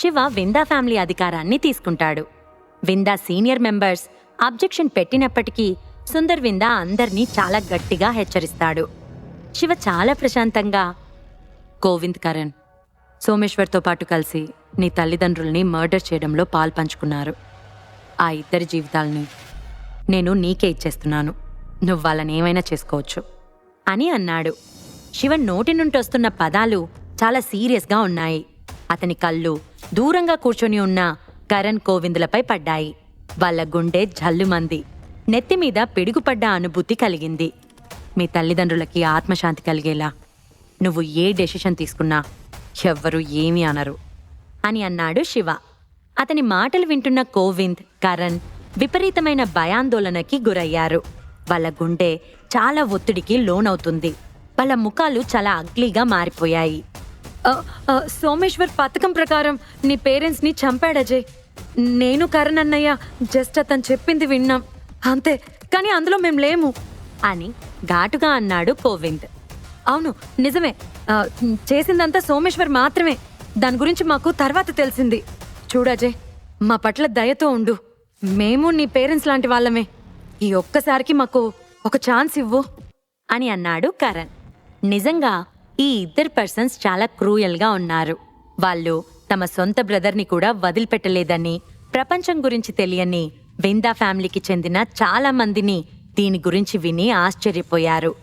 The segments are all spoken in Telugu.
శివ విందా ఫ్యామిలీ అధికారాన్ని తీసుకుంటాడు. విందా సీనియర్ మెంబర్స్ అబ్జెక్షన్ పెట్టినప్పటికీ సుందర్ విందా అందర్నీ చాలా గట్టిగా హెచ్చరిస్తాడు. శివ చాలా ప్రశాంతంగా గోవింద్ కరణ్ సోమేశ్వర్తో పాటు కలిసి నీ తల్లిదండ్రుల్ని మర్డర్ చేయడంలో పాలు పంచుకున్నారు. ఆ ఇద్దరి జీవితాల్ని నేను నీకే ఇచ్చేస్తున్నాను. నువ్వు వాళ్ళని ఏమైనా చేసుకోవచ్చు. అని అన్నాడు. శివ నోటి నుండి వస్తున్న పదాలు చాలా సీరియస్గా ఉన్నాయి. అతని కళ్ళు దూరంగా కూర్చొని ఉన్న కరణ్ కోవిందులపై పడ్డాయి. వాళ్ళ గుండె జల్లుమంది. నెత్తిమీద పిడుగుపడ్డ అనుభూతి కలిగింది. మీ తల్లిదండ్రులకి ఆత్మశాంతి కలిగేలా నువ్వు ఏ డెసిషన్ తీసుకున్నా ఎవ్వరూ ఏమీ అనరు అని అన్నాడు శివ. అతని మాటలు వింటున్న కోవింద్ కరణ్ విపరీతమైన భయాందోళనకి గురయ్యారు. వాళ్ళ గుండె చాలా ఒత్తిడికి లోనవుతుంది. వాళ్ళ ముఖాలు చాలా అగ్లీగా మారిపోయాయి. సోమేశ్వర్ పథకం ప్రకారం నీ పేరెంట్స్ని చంపాడు అజయ్. నేను కరణ్ అన్నయ్య జస్ట్ అతను చెప్పింది విన్నాం. అంతే కానీ అందులో మేం లేము. అని ఘాటుగా అన్నాడు కోవింద్ అవును నిజమే. చేసిందంతా సోమేశ్వర్ మాత్రమే. దాని గురించి మాకు తర్వాత తెలిసింది. చూడజయ్ మా పట్ల దయతో ఉండు. మేము నీ పేరెంట్స్ లాంటి వాళ్ళమే. ఈ ఒక్కసారికి మాకు ఒక ఛాన్స్ ఇవ్వు. అని అన్నాడు కరణ్. నిజంగా ఈ ఇద్దరు పర్సన్స్ చాలా క్రూయల్గా ఉన్నారు. వాళ్ళు తమ సొంత బ్రదర్ని కూడా వదిలిపెట్టలేదని ప్రపంచం గురించి తెలియని విందా ఫ్యామిలీకి చెందిన చాలా మందిని దీని గురించి విని ఆశ్చర్యపోయారు.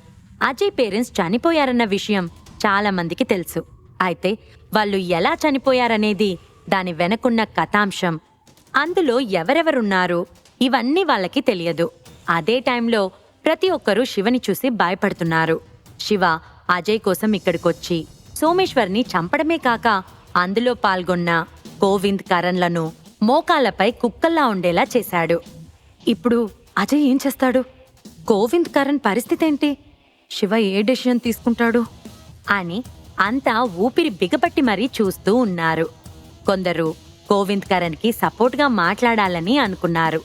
అజయ్ పేరెంట్స్ చనిపోయారన్న విషయం చాలా మందికి తెలుసు. అయితే వాళ్ళు ఎలా చనిపోయారనేది దాని వెనకున్న కథాంశం. అందులో ఎవరెవరున్నారు ఇవన్నీ వాళ్ళకి తెలియదు. అదే టైంలో ప్రతి ఒక్కరూ శివని చూసి భయపడుతున్నారు. శివ అజయ్ కోసం ఇక్కడికొచ్చి సోమేశ్వర్ని చంపడమే కాక అందులో పాల్గొన్న గోవింద్ కరణ్లను మోకాలపై కుక్కల్లా ఉండేలా చేశాడు. ఇప్పుడు అజయ్ ఏం చేస్తాడు? గోవింద్ కరణ్ పరిస్థితి ఏంటి శివ ఏ డెసిషన్ తీసుకుంటాడు? అని అంతా ఊపిరి బిగపట్టి మరీ చూస్తూ ఉన్నారు. కొందరు గోవింద్ కరణ్కి సపోర్ట్గా మాట్లాడాలని అనుకున్నారు.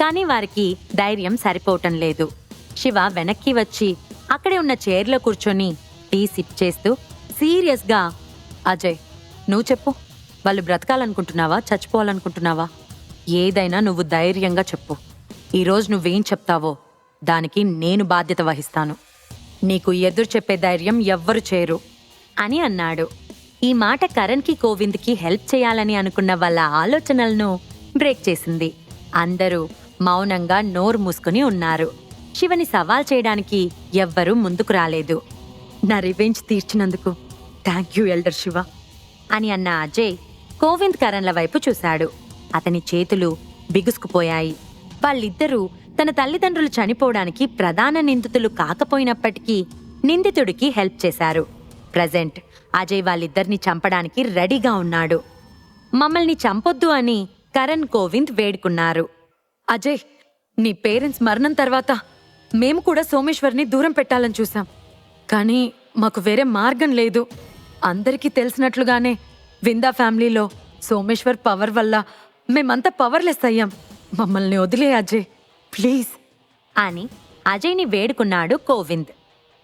కానీ వారికి ధైర్యం సరిపోవటం లేదు. శివ వెనక్కి వచ్చి అక్కడే ఉన్న చైర్లో కూర్చొని టీ సిప్ చేస్తూ సీరియస్గా అజయ్ నువ్వు చెప్పు. వాళ్ళు బ్రతకాలనుకుంటున్నావా? చచ్చిపోవాలనుకుంటున్నావా? ఏదైనా నువ్వు ధైర్యంగా చెప్పు. ఈరోజు నువ్వేం చెప్తావో దానికి నేను బాధ్యత వహిస్తాను. నీకు ఎదురు చెప్పే ధైర్యం ఎవ్వరు చేయరు అని అన్నాడు. ఈ మాట కరణ్కి కోవింద్కి హెల్ప్ చేయాలని అనుకున్న వాళ్ళ ఆలోచనలను బ్రేక్ చేసింది. అందరూ మౌనంగా నోరు మూసుకుని ఉన్నారు. శివని సవాల్ చేయడానికి ఎవ్వరూ ముందుకు రాలేదు. నా రివెంజ్ తీర్చినందుకు. థ్యాంక్ యూ ఎల్డర్ శివ అని అన్న అజయ్ కోవింద్ కరణ్ల వైపు చూశాడు. అతని చేతులు బిగుసుకుపోయాయి. వాళ్ళిద్దరూ తన తల్లిదండ్రులు చనిపోవడానికి ప్రధాన నిందితులు కాకపోయినప్పటికీ నిందితుడికి హెల్ప్ చేశారు. ప్రజెంట్ అజయ్ వాళ్ళిద్దరిని చంపడానికి రెడీగా ఉన్నాడు. మమ్మల్ని చంపొద్దు అని కరణ్ కోవింద్ వేడుకున్నారు. అజయ్ నీ పేరెంట్స్ మరణం తర్వాత మేము కూడా సోమేశ్వర్ని దూరం పెట్టాలని చూసాం కానీ మాకు వేరే మార్గం లేదు. అందరికీ తెలిసినట్లుగానే విందా ఫ్యామిలీలో సోమేశ్వర్ పవర్ వల్ల మేమంతా పవర్లెస్ అయ్యాం. మమ్మల్ని వదిలే అజయ్. ప్లీజ్. అని అజయ్ని వేడుకున్నాడు కోవింద్.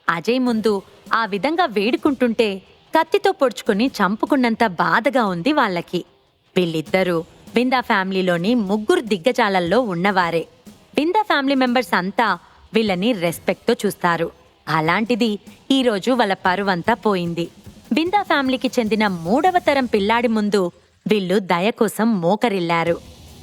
అజయ్ ముందు ఆ విధంగా వేడుకుంటుంటే కత్తితో పొడుచుకుని చంపుకున్నంత బాధగా ఉంది వాళ్ళకి. వీళ్ళిద్దరూ బిందా ఫ్యామిలీలోని ముగ్గురు దిగ్గజాలల్లో ఉన్నవారే. బిందా ఫ్యామిలీ మెంబర్స్ అంతా వీళ్ళని రెస్పెక్ట్తో చూస్తారు. అలాంటిది ఈరోజు వాళ్ళ పరువంతా పోయింది. బిందా ఫ్యామిలీకి చెందిన మూడవ తరం పిల్లాడి ముందు వీళ్ళు దయ కోసం మోకరిల్లారు.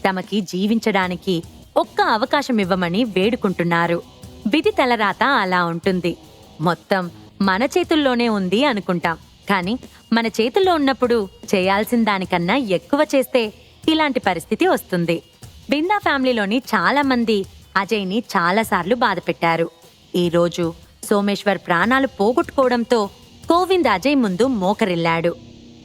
తమకి జీవించడానికి ఒక్క అవకాశం ఇవ్వమని వేడుకుంటున్నారు. విధి తలరాత అలా ఉంటుంది. మొత్తం మన చేతుల్లోనే ఉంది అనుకుంటాం. కానీ మన చేతుల్లో ఉన్నప్పుడు చేయాల్సిన దానికన్నా ఎక్కువ చేస్తే ఇలాంటి పరిస్థితి వస్తుంది. బిందా ఫ్యామిలీలోని చాలా మంది అజయ్ని చాలాసార్లు బాధపెట్టారు. ఈరోజు సోమేశ్వర్ ప్రాణాలు పోగొట్టుకోవడంతో కోవింద్ అజయ్ ముందు మోకరిల్లాడు.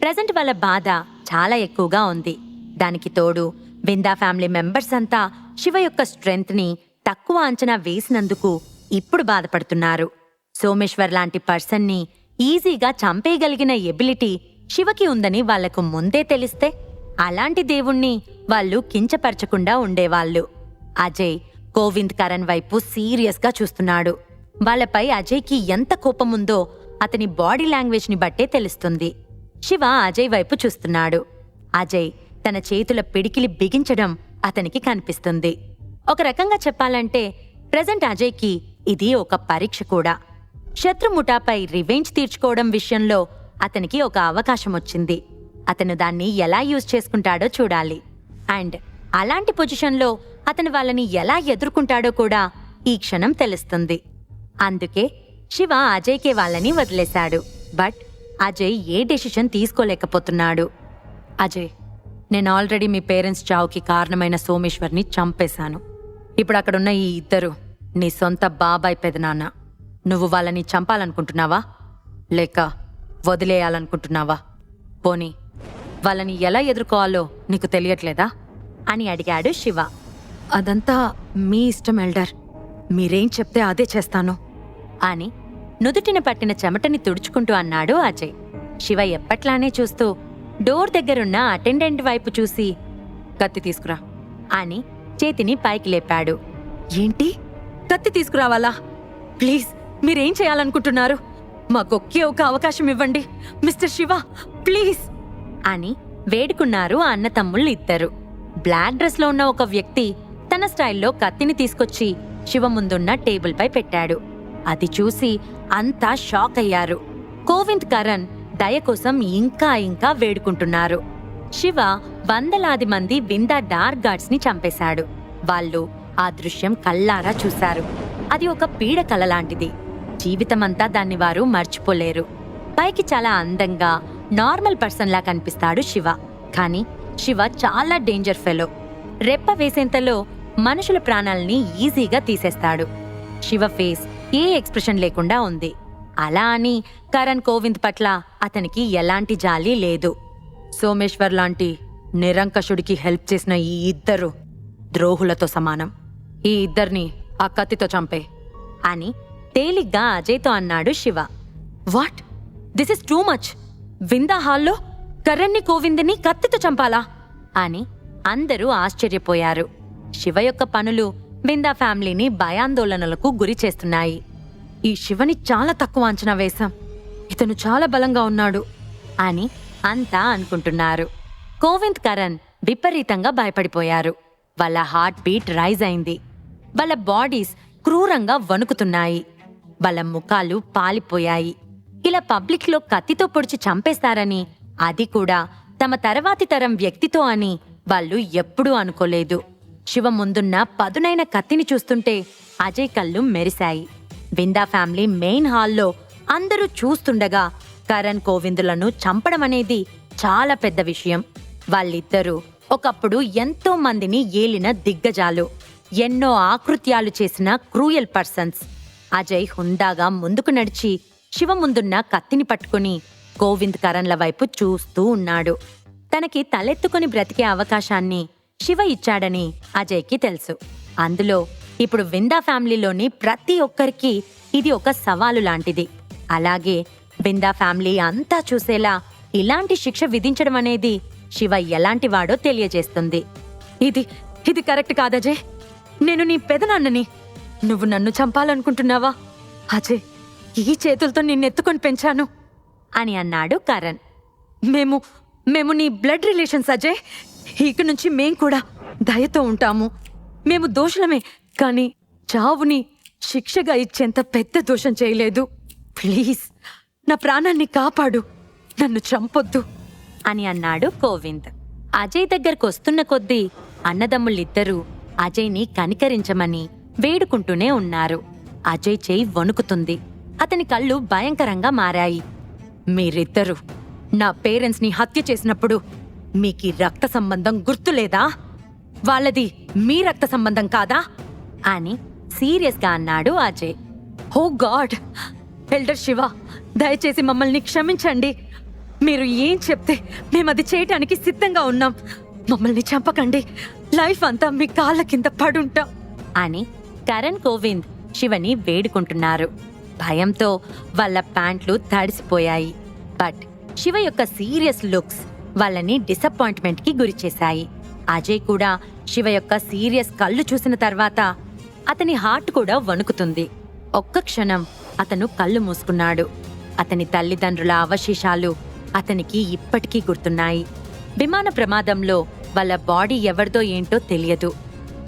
ప్రజెంట్ వాళ్ళ బాధ చాలా ఎక్కువగా ఉంది. దానికి తోడు బిందా ఫ్యామిలీ మెంబర్స్ అంతా శివ యొక్క స్ట్రెంగ్త్ని తక్కువ అంచనా వేసినందుకు ఇప్పుడు బాధపడుతున్నారు. సోమేశ్వర్ లాంటి పర్సన్ని ఈజీగా చంపేయగలిగిన ఎబిలిటీ శివకి ఉందని వాళ్ళకు ముందే తెలిస్తే అలాంటి దేవుణ్ణి వాళ్ళు కించపరచకుండా ఉండేవాళ్ళు. అజయ్ గోవింద్ కరణ్ వైపు సీరియస్గా చూస్తున్నాడు. వాళ్ళపై అజయ్కి ఎంత కోపముందో అతని బాడీ లాంగ్వేజ్ని బట్టే తెలుస్తుంది. శివ అజయ్ వైపు చూస్తున్నాడు. అజయ్ తన చేతుల పిడికిలి బిగించడం అతనికి కనిపిస్తుంది. ఒక రకంగా చెప్పాలంటే ప్రజెంట్ అజయ్కి ఇది ఒక పరీక్ష కూడా. శత్రుముఠాపై రివెంజ్ తీర్చుకోవడం విషయంలో అతనికి ఒక అవకాశం వచ్చింది. అతను దాన్ని ఎలా యూజ్ చేసుకుంటాడో చూడాలి. అండ్ అలాంటి పొజిషన్లో అతను వాళ్ళని ఎలా ఎదుర్కొంటాడో కూడా ఈ క్షణం తెలుస్తుంది. అందుకే శివ అజయ్కే వాళ్ళని వదిలేశాడు. బట్ అజయ్ ఏ డెసిషన్ తీసుకోలేకపోతున్నాడు. అజయ్ నేను ఆల్రెడీ మీ పేరెంట్స్ చావుకి కారణమైన సోమేశ్వర్ని చంపేశాను. ఇప్పుడు అక్కడున్న ఈ ఇద్దరు నీ సొంత బాబాయ్ పెదనాన్న. నువ్వు వాళ్ళని చంపాలనుకుంటున్నావా? లేక వదిలేయాలనుకుంటున్నావా? పోనీ వాళ్ళని ఎలా ఎదుర్కోవాలో నీకు తెలియట్లేదా? అని అడిగాడు శివ. అదంతా మీ ఇష్టం ఎల్డర్. మీరేం చెప్తే అదే చేస్తాను. అని నుదుటిన పట్టిన చెమటని తుడుచుకుంటూ అన్నాడు అజయ్. శివ ఎప్పట్లానే చూస్తూ డోర్ దగ్గరున్న అటెండెంట్ వైపు చూసి కత్తి తీసుకురా అని చేతిని పైకి లేపాడు. ఏంటి? కత్తి తీసుకురావాలా? ప్లీజ్ మీరేం చేయాలనుకుంటున్నారు? మాకొక్కే ఒక అవకాశం ఇవ్వండి. Mister Shiva please! అని వేడుకున్నారు అన్న తమ్ముళ్ళు ఇద్దరు. బ్లాక్ డ్రెస్లో ఉన్న ఒక వ్యక్తి తన స్టైల్లో కత్తిని తీసుకొచ్చి శివ ముందున్న టేబుల్ పై పెట్టాడు. అది చూసి అంతా షాక్ అయ్యారు. కోవింద్ కరణ్ దయ కోసం ఇంకా ఇంకా వేడుకుంటున్నారు. శివ వందలాది మంది విందా డార్క్ గార్డ్స్ని చంపేశాడు. వాళ్ళు ఆ దృశ్యం కల్లారా చూశారు. అది ఒక పీడ కల లాంటిది. జీవితమంతా దాన్ని వారు మర్చిపోలేరు. పైకి చాలా అందంగా నార్మల్ పర్సన్ లా కనిపిస్తాడు శివ. కానీ శివ చాలా డేంజర్ ఫెలో. రెప్ప వేసేంతలో మనుషుల ప్రాణాల్ని ఈజీగా తీసేస్తాడు. శివ ఫేస్ ఏ ఎక్స్ప్రెషన్ లేకుండా ఉంది. అలా అని కరణ్ కోవింద్ పట్ల అతనికి ఎలాంటి జాలి లేదు. సోమేశ్వర్ లాంటి నిరంకషుడికి హెల్ప్ చేసిన ఈ ఇద్దరు ద్రోహులతో సమానం. ఈ ఇద్దరిని ఆ కత్తితో చంపే అని తేలిగ్గా అజయ్తో అన్నాడు Shiva. What? This is too much. విందా హాల్లో కరణ్ని కోవిందని కత్తితో చంపాలా? అని అందరూ ఆశ్చర్యపోయారు. శివ యొక్క పనులు బిందా ఫ్యామిలీని భయాందోళనలకు గురి చేస్తున్నాయి. ఈ శివని చాలా తక్కువ అంచనా వేశాం. ఇతను చాలా బలంగా ఉన్నాడు అని అంతా అనుకుంటున్నారు. కోవింద్ కరణ్ విపరీతంగా భయపడిపోయారు. వాళ్ళ హార్ట్ బీట్ రైజ్ అయింది. వాళ్ళ బాడీస్ క్రూరంగా వణుకుతున్నాయి. వాళ్ళ ముఖాలు పాలిపోయాయి. ఇలా పబ్లిక్లో కత్తితో పొడిచి చంపేస్తారని అది కూడా తమ తర్వాతి తరం వ్యక్తితో అని వాళ్ళు ఎప్పుడూ అనుకోలేదు. శివ ముందున్న పదునైన కత్తిని చూస్తుంటే అజయ్ కళ్ళు మెరిశాయి. విందా ఫ్యామిలీ మెయిన్ హాల్లో అందరూ చూస్తుండగా కరణ్ కోవిందులను చంపడం అనేది చాలా పెద్ద విషయం. వాళ్ళిద్దరూ ఒకప్పుడు ఎంతో మందిని ఏలిన దిగ్గజాలు. ఎన్నో ఆకృత్యాలు చేసిన క్రూయల్ పర్సన్స్. అజయ్ హుందాగా ముందుకు నడిచి శివ ముందున్న కత్తిని పట్టుకుని గోవింద్ కరణ్ల వైపు చూస్తూ ఉన్నాడు. తనకి తలెత్తుకొని బ్రతికే అవకాశాన్ని శివ ఇచ్చాడని అజయ్కి తెలుసు. అందులో ఇప్పుడు విందా ఫ్యామిలీలోని ప్రతి ఒక్కరికి ఇది ఒక సవాలు లాంటిది. అలాగే బిందా ఫ్యామిలీ అంతా చూసేలా ఇలాంటి శిక్ష విధించడం అనేది శివ ఎలాంటి వాడో తెలియజేస్తుంది. ఇది ఇది కరెక్ట్ కాదజయ్ నేను నీ పెదనాన్నని. నువ్వు నన్ను చంపాలనుకుంటున్నావా? అజయ్ ఈ చేతులతో నిన్నెత్తుకొని పెంచాను. అని అన్నాడు కరణ్. మేము మేము నీ బ్లడ్ రిలేషన్స్ అజయ్. ఇక నుంచి మేం కూడా దయతో ఉంటాము. మేము దోషులమే కానీ చావుని శిక్షగా ఇచ్చేంత పెద్ద దోషం చేయలేదు. ప్లీజ్ నా ప్రాణాన్ని కాపాడు. నన్ను చంపొద్దు. అని అన్నాడు కోవింద్ అజయ్ దగ్గరకు వస్తున్న కొద్దీ అన్నదమ్ముళ్ళిద్దరూ అజయ్ని కనికరించమని వేడుకుంటూనే ఉన్నారు. అజయ్ చేయి వణుకుతుంది. అతని కళ్ళు భయంకరంగా మారాయి. మీరిద్దరూ నా పేరెంట్స్ని హత్య చేసినప్పుడు మీకు రక్త సంబంధం గుర్తులేదా వాళ్ళది మీ రక్త సంబంధం కాదా? అని సీరియస్గా అన్నాడు అజయ్. హో గాడ్! ఎల్డర్ శివ దయచేసి మమ్మల్ని క్షమించండి. మీరు ఏం చెప్తే మేము అది చేయటానికి సిద్ధంగా ఉన్నాం. మమ్మల్ని చంపకండి. లైఫ్ అంతా మీ కాళ్ళ కింద పడుంటాం. అని కరణ్ కోవింద్ శివని వేడుకుంటున్నారు. భయంతో వాళ్ళ ప్యాంట్లు తడిసిపోయాయి. బట్ శివ యొక్క సీరియస్ లుక్స్ వాళ్ళని డిసప్పాయింట్మెంట్కి గురిచేశాయి అజయ్ కూడా శివ యొక్క సీరియస్ కళ్ళు చూసిన తర్వాత అతని హార్ట్ కూడా వణుకుతుంది. ఒక్క క్షణం అతను కళ్ళు మూసుకున్నాడు. అతని తల్లిదండ్రుల అవశేషాలు అతనికి ఇప్పటికీ గుర్తున్నాయి. విమాన ప్రమాదంలో వాళ్ళ బాడీ ఎవరిదో ఏంటో తెలియదు.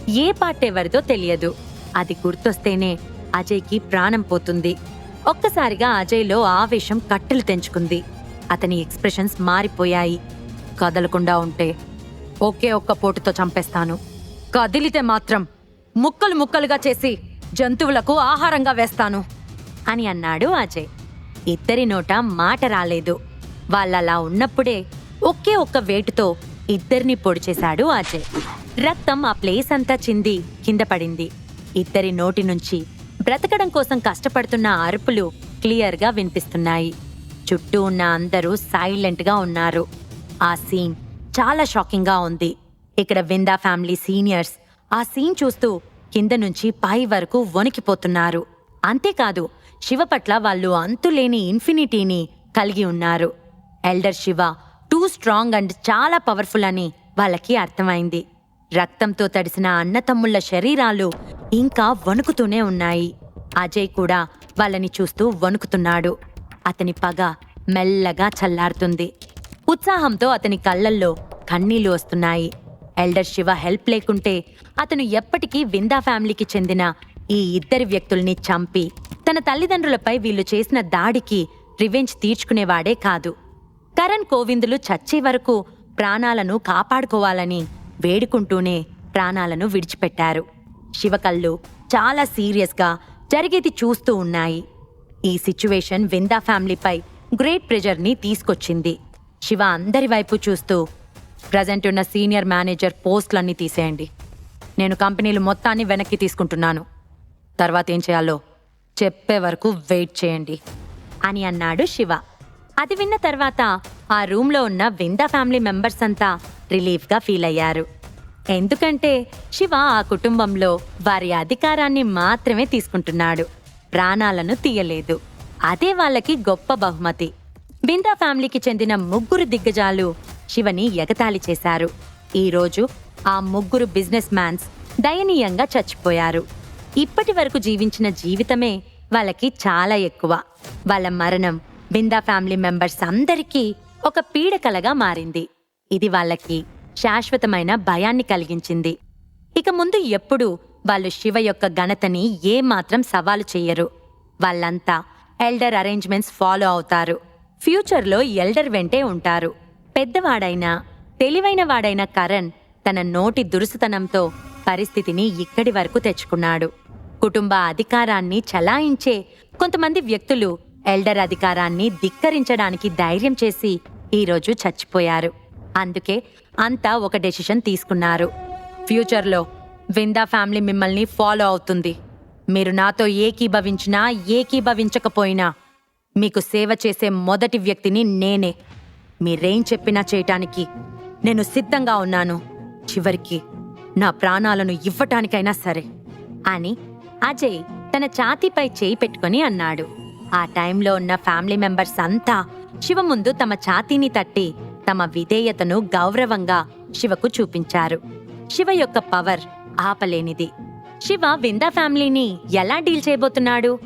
ఏ పార్ట్ ఎవరిదో తెలియదు. అది గుర్తొస్తేనే అజయ్కి ప్రాణం పోతుంది. ఒక్కసారిగా అజయ్లో ఆవేశం కట్టెలు తెంచుకుంది. అతని ఎక్స్ప్రెషన్స్ మారిపోయాయి. కదలకుండా ఉంటే ఒకే ఒక్క పోటుతో చంపేస్తాను. కదిలితే మాత్రం ముక్కలు ముక్కలుగా చేసి జంతువులకు ఆహారంగా వేస్తాను అని అన్నాడు అజయ్. ఇద్దరి నోట మాట రాలేదు. వాళ్ళలా ఉన్నప్పుడే ఒకే ఒక్క వేటుతో ఇద్దరిని పొడిచేశాడు అజయ్. రక్తం ఆ ప్లేస్ అంతా చింది కింద పడింది. ఇద్దరి నోటి నుంచి బ్రతకడం కోసం కష్టపడుతున్న అరుపులు క్లియర్గా వినిపిస్తున్నాయి. చుట్టూ ఉన్న అందరూ సైలెంట్గా ఉన్నారు. ఆ సీన్ చాలా షాకింగ్గా ఉంది. ఇక్కడ విందా ఫ్యామిలీ సీనియర్స్ ఆ సీన్ చూస్తూ కింద నుంచి పై వరకు వణికిపోతున్నారు. అంతేకాదు శివ పట్ల వాళ్ళు అంతులేని ఇన్ఫినిటీని కలిగి ఉన్నారు. Elder Shiva too strong and చాలా పవర్ఫుల్ అని వాళ్ళకి అర్థమైంది. రక్తంతో తడిసిన అన్నతమ్ముళ్ళ శరీరాలు ఇంకా వణుకుతూనే ఉన్నాయి. అజయ్ కూడా వాళ్ళని చూస్తూ వణుకుతున్నాడు. అతని పగ మెల్లగా చల్లారుతుంది. ఉత్సాహంతో అతని కళ్ళల్లో కన్నీళ్ళు వస్తున్నాయి. ఎల్డర్ శివ హెల్ప్ లేకుంటే అతను ఎప్పటికీ విందా ఫ్యామిలీకి చెందిన ఈ ఇద్దరి వ్యక్తుల్ని చంపి తన తల్లిదండ్రులపై వీళ్ళు చేసిన దాడికి రివెంజ్ తీర్చుకునేవాడే కాదు. కరణ్ కోవిందులు చచ్చే వరకు ప్రాణాలను కాపాడుకోవాలని వేడుకుంటూనే ప్రాణాలను విడిచిపెట్టారు. శివకళ్ళు చాలా సీరియస్గా జరిగేది చూస్తూ ఉన్నాయి. ఈ సిచ్యువేషన్ విందా ఫ్యామిలీపై గ్రేట్ ప్రెజర్ని తీసుకొచ్చింది. శివ అందరి వైపు చూస్తూ ప్రజెంట్ ఉన్న సీనియర్ మేనేజర్ పోస్టులన్నీ తీసేయండి. నేను కంపెనీలు మొత్తాన్ని వెనక్కి తీసుకుంటున్నాను. తర్వాత ఏం చేయాలో చెప్పే వరకు వెయిట్ చేయండి. అని అన్నాడు శివ. అది విన్న తర్వాత ఆ రూమ్లో ఉన్న విందా ఫ్యామిలీ మెంబర్స్ అంతా రిలీఫ్గా ఫీల్ అయ్యారు. ఎందుకంటే శివ ఆ కుటుంబంలో వారి అధికారాన్ని మాత్రమే తీసుకుంటున్నాడు. ప్రాణాలను తీయలేదు. అదే వాళ్ళకి గొప్ప బహుమతి. బిందా ఫ్యామిలీకి చెందిన ముగ్గురు దిగ్గజాలు శివని ఎగతాళి చేశారు. ఈరోజు ఆ ముగ్గురు బిజినెస్ మ్యాన్స్ దయనీయంగా చచ్చిపోయారు. ఇప్పటి వరకు జీవించిన జీవితమే వాళ్ళకి చాలా ఎక్కువ. వాళ్ళ మరణం బిందా ఫ్యామిలీ మెంబర్స్ అందరికీ ఒక పీడకలగా మారింది. ఇది వాళ్ళకి శాశ్వతమైన భయాన్ని కలిగించింది. ఇక ముందు ఎప్పుడూ వాళ్ళు శివ యొక్క ఘనతని ఏమాత్రం సవాలు చెయ్యరు వాళ్ళంతా ఎల్డర్ అరేంజ్మెంట్స్ ఫాలో అవుతారు. ఫ్యూచర్లో ఎల్డర్ వెంటే ఉంటారు. పెద్దవాడైనా తెలివైన వాడైన కరణ్ తన నోటి దురుసుతనంతో పరిస్థితిని ఇక్కడి వరకు తెచ్చుకున్నాడు. కుటుంబ అధికారాన్ని చలాయించే కొంతమంది వ్యక్తులు ఎల్డర్ అధికారాన్ని ధిక్కరించడానికి ధైర్యం చేసి ఈరోజు చచ్చిపోయారు. అందుకే అంతా ఒక డెసిషన్ తీసుకున్నారు. ఫ్యూచర్లో విందా ఫ్యామిలీ మిమ్మల్ని ఫాలో అవుతుంది. మీరు నాతో ఏకీభవించినా ఏకీభవించకపోయినా మీకు సేవ చేసే మొదటి వ్యక్తిని నేనే. మీరేం చెప్పినా చేయటానికి నేను సిద్ధంగా ఉన్నాను. చివరికి నా ప్రాణాలను ఇవ్వటానికైనా సరే అని అజయ్ తన ఛాతీపై చేయి పెట్టుకొని అన్నాడు. ఆ టైంలో ఉన్న ఫ్యామిలీ మెంబర్స్ అంతా శివ ముందు తమ ఛాతీని తట్టి తమ విధేయతను గౌరవంగా శివకు చూపించారు. శివ యొక్క పవర్ ఆపలేనిది. శివ విందా ఫ్యామిలీని ఎలా డీల్ చేయబోతున్నాడు?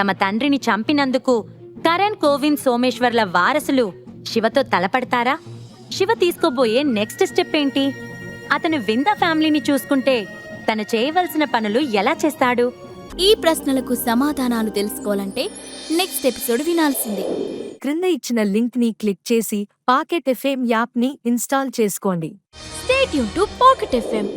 తమ తండ్రిని చంపినందుకు కరణ్ కోవింద్ సోమేశ్వర్ల వారసులు శివతో తలపడతారా? శివ తీసుకోబోయే నెక్స్ట్ స్టెప్ ఏంటి? అతను విందా ఫ్యామిలీని చూసుకుంటే తను చేయవలసిన పనులు ఎలా చేస్తాడు? ఈ ప్రశ్నలకు సమాధానాలు తెలుసుకోవాలంటే నెక్స్ట్ ఎపిసోడ్ వినాల్సిందే. క్రింద ఇచ్చిన లింక్ని క్లిక్ చేసి పాకెట్ ఎఫ్ఎం యాప్ని ఇన్స్టాల్ చేసుకోండి. స్టేట్ యూన్ టు పాకెట్ ఎఫ్ఎం